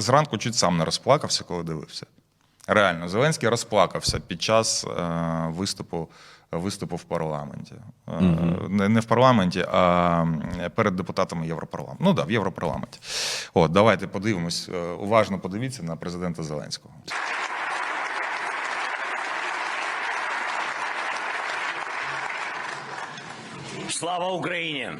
зранку чуть сам не розплакався, коли дивився. Реально, Зеленський розплакався під час е, виступу, виступу в парламенті. Е, не, не в парламенті, а перед депутатами Європарламенту. Ну так, да, в Європарламенті. От, давайте подивимось. е, Уважно подивіться на президента Зеленського. Слава Україні!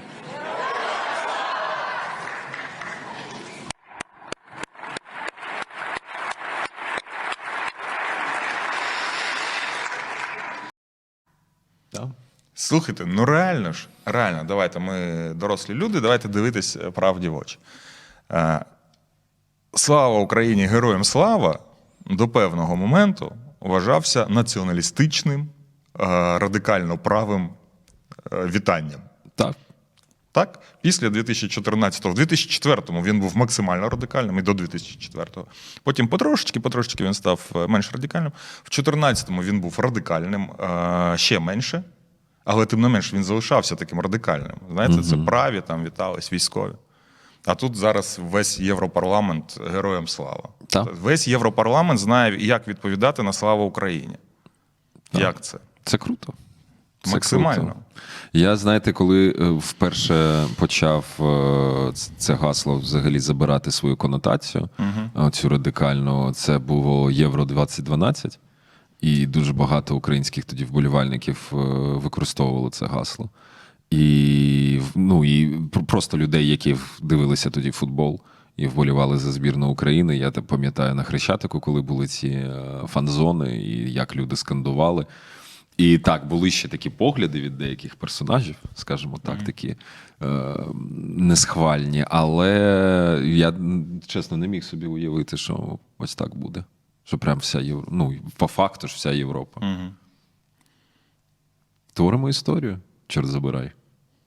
Да. Слухайте, ну реально ж, реально, давайте ми дорослі люди, давайте дивитись правді в очі. Е, Слава Україні, героям слава до певного моменту вважався націоналістичним, е, радикально правим е, вітанням. Так. Так, після 2014-го, в 2004-му він був максимально радикальним і до 2004-го. Потім потрошечки, потрошечки він став е, менш радикальним. В 2014-му він був радикальним е, ще менше, але тим не менш він залишався таким радикальним. Знаєте, це праві там вітались військові. А тут зараз весь Європарламент героям слава. Так. Весь Європарламент знає, як відповідати на славу Україні. Як це? Це круто. Це Максимально. круто. Я, знаєте, коли е, вперше почав е, це гасло взагалі забирати свою конотацію, uh цю радикальну, це було Євро 2012, і дуже багато українських тоді вболівальників е, використовували це гасло. І, ну, і просто людей, які дивилися тоді футбол і вболівали за збірну України. Я те пам'ятаю на Хрещатику, коли були ці фан-зони, і як люди скандували. І так, були ще такі погляди від деяких персонажів, скажімо так, такі е, несхвальні. Але я чесно не міг собі уявити, що ось так буде. Що прям вся Європа, ну, по факту ж вся Європа. Угу. Творимо історію, чорт забирай.